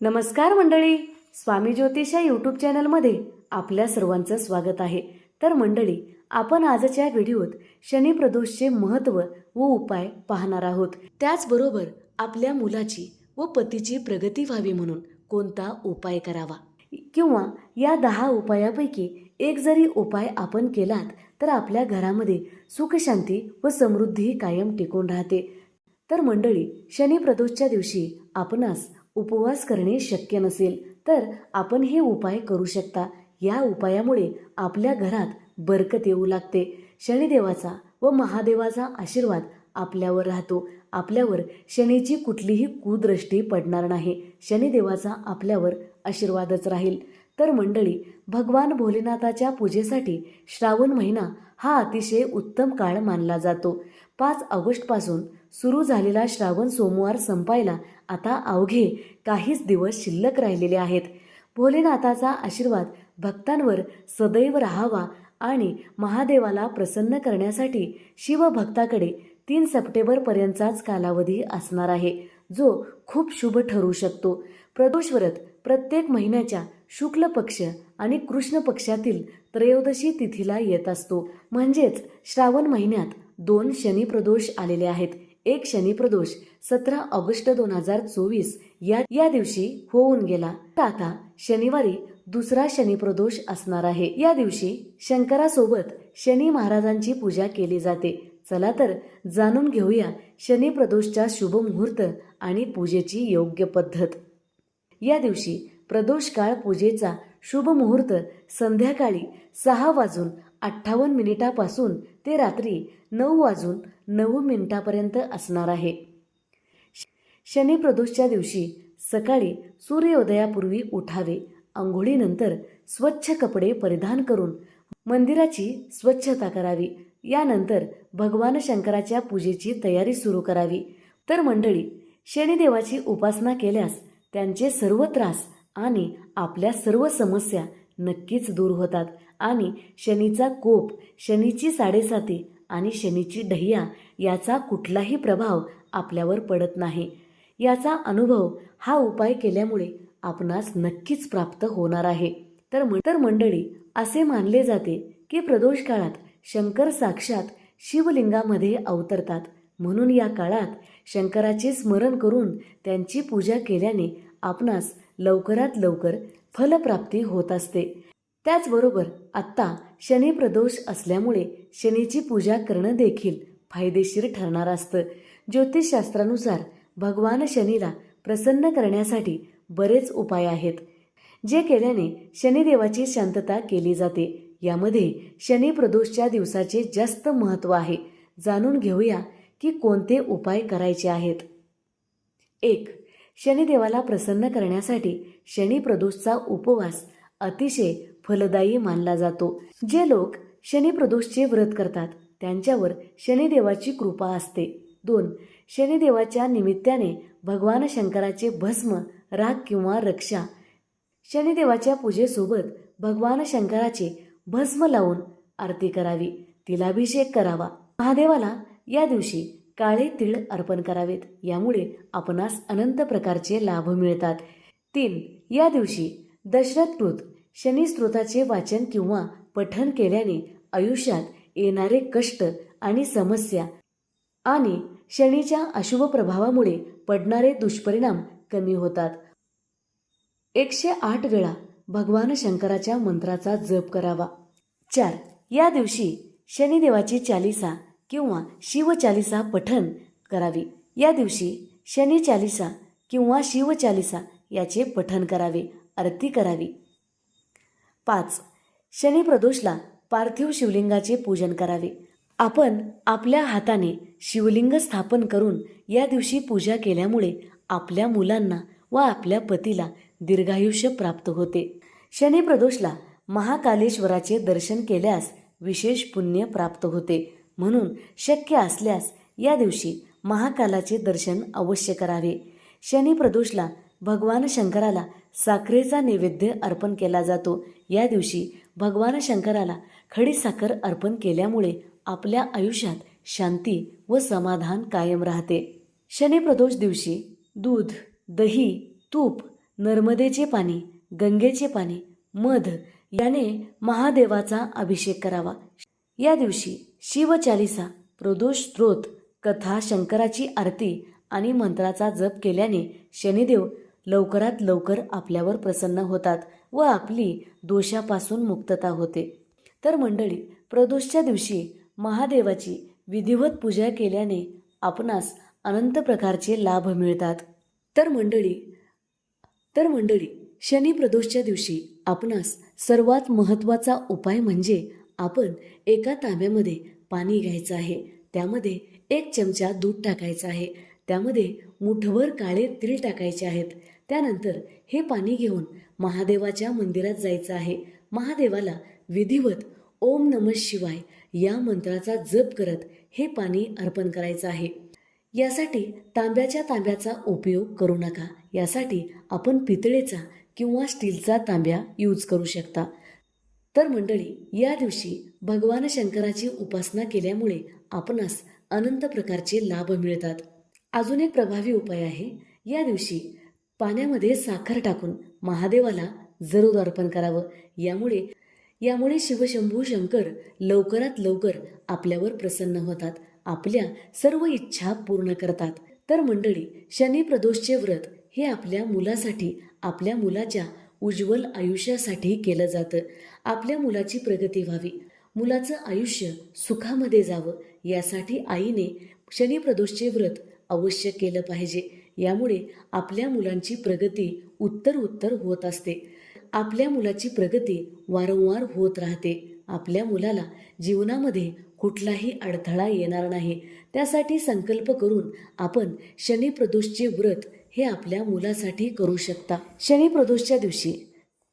नमस्कार मंडळी. स्वामी ज्योतिष या यूट्यूब चॅनलमध्ये आपल्या सर्वांचं स्वागत आहे. तर मंडळी आपण आजच्या व्हिडिओत शनी प्रदोषचे महत्त्व व उपाय पाहणार आहोत. त्याचबरोबर आपल्या मुलाची व पतीची प्रगती व्हावी म्हणून कोणता उपाय करावा? किंवा या दहा उपायापैकी एक जरी उपाय आपण केलात तर आपल्या घरामध्ये सुखशांती व समृद्धी कायम टिकून राहते. तर मंडळी शनी प्रदोषच्या दिवशी आपणास उपवास करणे शक्य नसेल तर आपण हे उपाय करू शकता. या उपायामुळे आपल्या घरात बरकत येऊ लागते. शनिदेवाचा व महादेवाचा आशीर्वाद आपल्यावर राहतो. आपल्यावर शनीची कुठलीही कुदृष्टी पडणार नाही. शनिदेवाचा आपल्यावर आशीर्वादच राहील. तर मंडळी भगवान भोलेनाथाच्या पूजेसाठी श्रावण महिना हा अतिशय उत्तम काळ मानला जातो. पाच ऑगस्टपासून सुरू झालेला श्रावण सोमवार संपायला आता अवघे काहीच दिवस शिल्लक राहिलेले आहेत. भोलेनाथाचा आशीर्वाद भक्तांवर सदैव राहावा आणि महादेवाला प्रसन्न करण्यासाठी शिवभक्ताकडे तीन सप्टेंबरपर्यंतचाच कालावधी असणार आहे जो खूप शुभ ठरू शकतो. प्रदोष व्रत प्रत्येक महिन्याच्या शुक्ल पक्ष आणि कृष्ण पक्षातील त्रयोदशी तिथीला येत असतो. म्हणजेच श्रावण महिन्यात दोन शनी प्रदोष आलेले आहेत. एक शनी प्रदोष सतरा ऑगस्ट दोन हजार चोवीस या या दिवशी होऊन गेला. तर आता शनिवारी दुसरा शनी प्रदोष असणार आहे. या दिवशी शंकरासोबत शनी महाराजांची पूजा केली जाते. चला तर जाणून घेऊया शनी प्रदोषच्या शुभ मुहूर्त आणि पूजेची योग्य पद्धत. या दिवशी प्रदोष काळ पूजेचा शुभ मुहूर्त संध्याकाळी सहा वाजून अठ्ठावन्न मिनिटापासून ते रात्री नऊ वाजून नऊ मिनिटापर्यंत असणार आहे. शनिप्रदोषच्या दिवशी सकाळी सूर्योदयापूर्वी उठावे आंघोळीनंतर स्वच्छ कपडे परिधान करून मंदिराची स्वच्छता करावी. यानंतर भगवान शंकराच्या पूजेची तयारी सुरू करावी. तर मंडळी शनिदेवाची उपासना केल्यास त्यांचे सर्व त्रास आणि आपल्या सर्व समस्या नक्कीच दूर होतात. आणि शनीचा कोप शनीची साडेसाती आणि शनीची ढह्या याचा कुठलाही प्रभाव आपल्यावर पडत नाही. याचा अनुभव हा उपाय केल्यामुळे आपणास नक्कीच प्राप्त होणार आहे. तर म- तर मंडळी असे मानले जाते की प्रदोष काळात शंकर साक्षात शिवलिंगामध्ये अवतरतात. म्हणून या काळात शंकराचे स्मरण करून त्यांची पूजा केल्याने आपणास लवकरात लवकर फलप्राप्ती होत असते. त्याचबरोबर आत्ता शनी प्रदोष असल्यामुळे शनीची पूजा करणं देखील फायदेशीर ठरणार असतं. ज्योतिषशास्त्रानुसार भगवान शनीला प्रसन्न करण्यासाठी बरेच उपाय आहेत. जे केल्याने शनिदेवाची शांतता केली जाते. यामध्ये शनी प्रदोषच्या दिवसाचे जास्त महत्त्व आहे. जाणून घेऊया की कोणते उपाय करायचे आहेत. एक शनिदेवाला प्रसन्न करण्यासाठी शनिप्रदोषचा उपवास अतिशय फलदायी मानला जातो. जे लोक शनिप्रदोषचे व्रत करतात त्यांच्यावर शनिदेवाची कृपा असते. दोन शनिदेवाच्या निमित्ताने भगवान शंकराचे भस्म राग किंवा रक्षा. शनिदेवाच्या पूजेसोबत भगवान शंकराचे भस्म लावून आरती करावी तिलाभिषेक करावा. महादेवाला या दिवशी काळे तीळ अर्पण करावेत. यामुळे आपणास अनंत प्रकारचे लाभ मिळतात. तीन या दिवशी दशरथकृत शनिस्त्रोताचे वाचन किंवा पठण केल्याने आयुष्यात येणारे कष्ट आणि समस्या आणि शनीच्या अशुभ प्रभावामुळे पडणारे दुष्परिणाम कमी होतात. एकशे आठ वेळा भगवान शंकराच्या मंत्राचा जप करावा. चार या दिवशी शनिदेवाची चालिसा किंवा शिवचालिसा पठण करावी. या दिवशी शनी चालिसा किंवा शिवचालिसा याचे पठण करावे आरती करावी. पाच. शनी प्रदोषला पार्थिव शिवलिंगाचे पूजन करावे. आपण आपल्या हाताने शिवलिंग स्थापन करून या दिवशी पूजा केल्यामुळे आपल्या मुलांना व आपल्या पतीला दीर्घायुष्य प्राप्त होते. शनी प्रदोषला महाकालेश्वराचे दर्शन केल्यास विशेष पुण्य प्राप्त होते. म्हणून शक्य असल्यास या दिवशी महाकालाचे दर्शन अवश्य करावे. शनी प्रदोषला भगवान शंकराला साखरेचा नैवेद्य अर्पण केला जातो. या दिवशी भगवान शंकराला खडी साखर अर्पण केल्यामुळे आपल्या आयुष्यात शांती व समाधान कायम राहते. शनी प्रदोष दिवशी दूध दही तूप नर्मदेचे पाणी गंगेचे पाणी मध याने महादेवाचा अभिषेक करावा. या दिवशी शिवचालिसा प्रदोष स्त्रोत कथा शंकराची आरती आणि मंत्राचा जप केल्याने शनिदेव लवकरात लवकर आपल्यावर प्रसन्न होतात व आपली दोषापासून मुक्तता होते. तर मंडळी प्रदोषच्या दिवशी महादेवाची विधिवत पूजा केल्याने आपणास अनंत प्रकारचे लाभ मिळतात. तर मंडळी तर मंडळी शनी प्रदोषच्या दिवशी आपणास सर्वात महत्त्वाचा उपाय म्हणजे आपण एका तांब्यामध्ये पाणी घ्यायचं आहे. त्यामध्ये एक चमचा दूध टाकायचं आहे. त्यामध्ये मुठभर काळे तीळ टाकायचे आहेत. त्यानंतर हे पाणी घेऊन महादेवाच्या मंदिरात जायचं आहे. महादेवाला विधिवत ओम नम शिवाय या मंत्राचा जप करत हे पाणी अर्पण करायचं आहे. यासाठी तांब्याच्या तांब्याचा उपयोग करू नका. यासाठी आपण पितळेचा किंवा स्टीलचा तांब्या यूज करू शकता. तर मंडळी या दिवशी भगवान शंकराची उपासना केल्यामुळे आपणास अनंत प्रकारचे लाभ मिळतात. अजून एक प्रभावी उपाय आहे. या दिवशी पाण्यामध्ये साखर टाकून महादेवाला जरूर अर्पण करावं. यामुळे यामुळे शिवशंभू शंकर लवकरात लवकर आपल्यावर प्रसन्न होतात. आपल्या सर्व इच्छा पूर्ण करतात. तर मंडळी शनी प्रदोषचे व्रत हे आपल्या मुलासाठी आपल्या मुलाच्या उज्ज्वल आयुष्यासाठी केलं जातं. आपल्या मुलाची प्रगती व्हावी. मुलाचं आयुष्य सुखामध्ये जावं यासाठी आईने शनी प्रदोषचे व्रत अवश्य केलं पाहिजे. यामुळे आपल्या मुलांची प्रगती उत्तर उत्तर होत असते. आपल्या मुलाची प्रगती वारंवार होत राहते. आपल्या मुलाला जीवनामध्ये कुठलाही अडथळा येणार नाही. त्यासाठी संकल्प करून आपण शनी प्रदोषचे व्रत हे आपल्या मुलासाठी करू शकता. शनी प्रदोषच्या दिवशी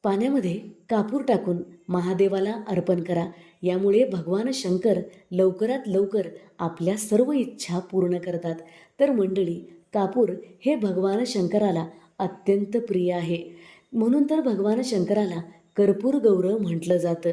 पाण्यामध्ये कापूर टाकून महादेवाला अर्पण करा. यामुळे भगवान शंकर लवकरात लवकर आपल्या सर्व इच्छा पूर्ण करतात. तर मंडळी कापूर हे भगवान शंकराला अत्यंत प्रिय आहे. म्हणून तर भगवान शंकराला कर्पूर गौरव म्हटलं जातं.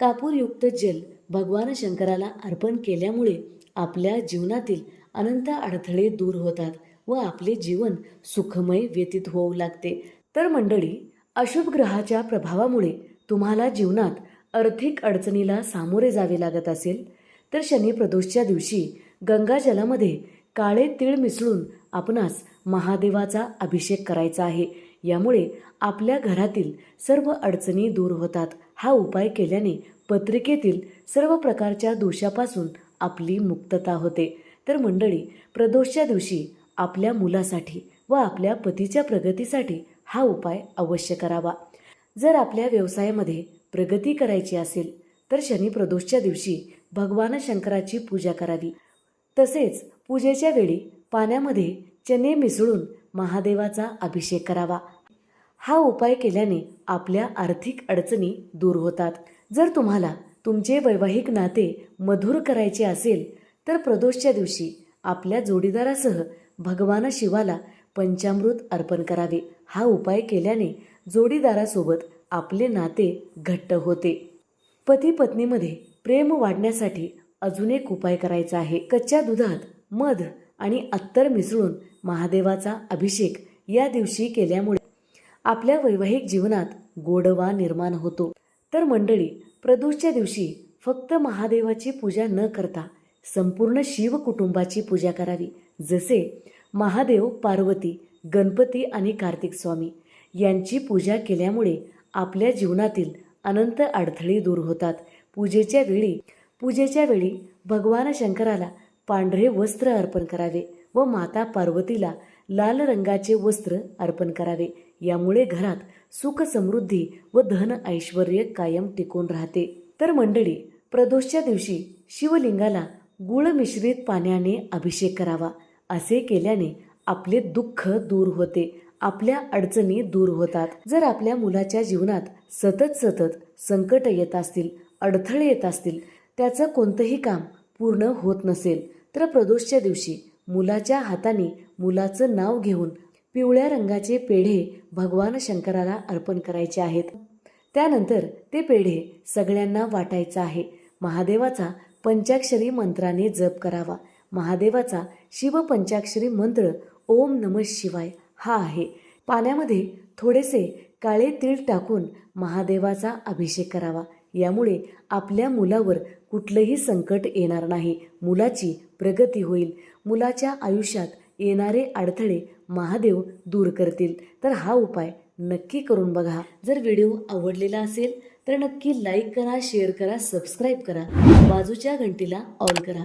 कापूरयुक्त जल भगवान शंकराला अर्पण केल्यामुळे आपल्या जीवनातील अनंत अडथळे दूर होतात. व आपले जीवन सुखमय व्यतीत होऊ लागते. तर मंडळी अशुभ ग्रहाच्या प्रभावामुळे तुम्हाला जीवनात आर्थिक अडचणीला सामोरे जावे लागत असेल तर शनी प्रदोषच्या दिवशी गंगाजलामध्ये काळे तीळ मिसळून आपणास महादेवाचा अभिषेक करायचा आहे. यामुळे आपल्या घरातील सर्व अडचणी दूर होतात. हा उपाय केल्याने पत्रिकेतील सर्व प्रकारच्या दोषापासून आपली मुक्तता होते. तर मंडळी प्रदोषच्या दिवशी आपल्या मुलासाठी व आपल्या पतीच्या प्रगतीसाठी हा उपाय अवश्य करावा. जर आपल्या व्यवसायामध्ये प्रगती करायची असेल तर शनी प्रदोषच्या दिवशी भगवान शंकराची पूजा करावी. तसेच पूजेच्या वेळी पाण्यामध्ये चणे मिसळून महादेवाचा अभिषेक करावा. हा उपाय केल्याने आपल्या आर्थिक अडचणी दूर होतात. जर तुम्हाला तुमचे वैवाहिक नाते मधुर करायचे असेल तर प्रदोषच्या दिवशी आपल्या जोडीदारासह भगवान शिवाला पंचामृत अर्पण करावे. हा उपाय केल्याने जोडीदारासोबत आपले नाते घट्ट होते. पती पत्नीमध्ये प्रेम वाढण्यासाठी अजून एक उपाय करायचा आहे. कच्च्या दुधात मध आणि अत्तर मिसळून महादेवाचा अभिषेक या दिवशी केल्यामुळे आपल्या वैवाहिक जीवनात गोडवा निर्माण होतो. तर मंडळी प्रदोषच्या दिवशी फक्त महादेवाची पूजा न करता संपूर्ण शिव कुटुंबाची पूजा करावी. जसे महादेव पार्वती गणपती आणि कार्तिक स्वामी यांची पूजा केल्यामुळे आपल्या जीवनातील अनंत अडथळे दूर होतात. पूजेच्या वेळी पूजेच्या वेळी भगवान शंकराला पांढरे वस्त्र अर्पण करावे व माता पार्वतीला लाल रंगाचे वस्त्र अर्पण करावे. यामुळे घरात सुख समृद्धी व धन ऐश्वर कायम टिकून राहते. तर मंडळी प्रदोषच्या दिवशी शिवलिंगाला गुळ मिश्रित पाण्याने अभिषेक करावा. असे केल्याने आपले दुःख दूर होते आपल्या अडचणी दूर होतात. जर आपल्या मुलाच्या जीवनात सतत सतत संकट येत असतील अडथळे येत असतील त्याचं कोणतंही काम पूर्ण होत नसेल तर प्रदोषच्या दिवशी मुलाच्या हाताने मुलाचं नाव घेऊन पिवळ्या रंगाचे पेढे भगवान शंकराला अर्पण करायचे आहेत. त्यानंतर ते पेढे सगळ्यांना वाटायचं आहे. महादेवाचा पंचाक्षरी मंत्राने जप करावा. महादेवाचा शिवपंचाक्षरी मंत्र ओम नम शिवाय हा आहे. पाण्यामध्ये थोडेसे काळे तीळ टाकून महादेवाचा अभिषेक करावा. यामुळे आपल्या मुलावर कुठलंही संकट येणार नाही. मुलाची प्रगती होईल. मुलाच्या आयुष्यात येणारे अडथळे महादेव दूर करतील. तर हा उपाय नक्की करून बघा. जर व्हिडिओ आवडलेला असेल तर नक्की लाईक करा शेअर करा सबस्क्राईब करा. बाजूच्या घंटीला ऑल करा.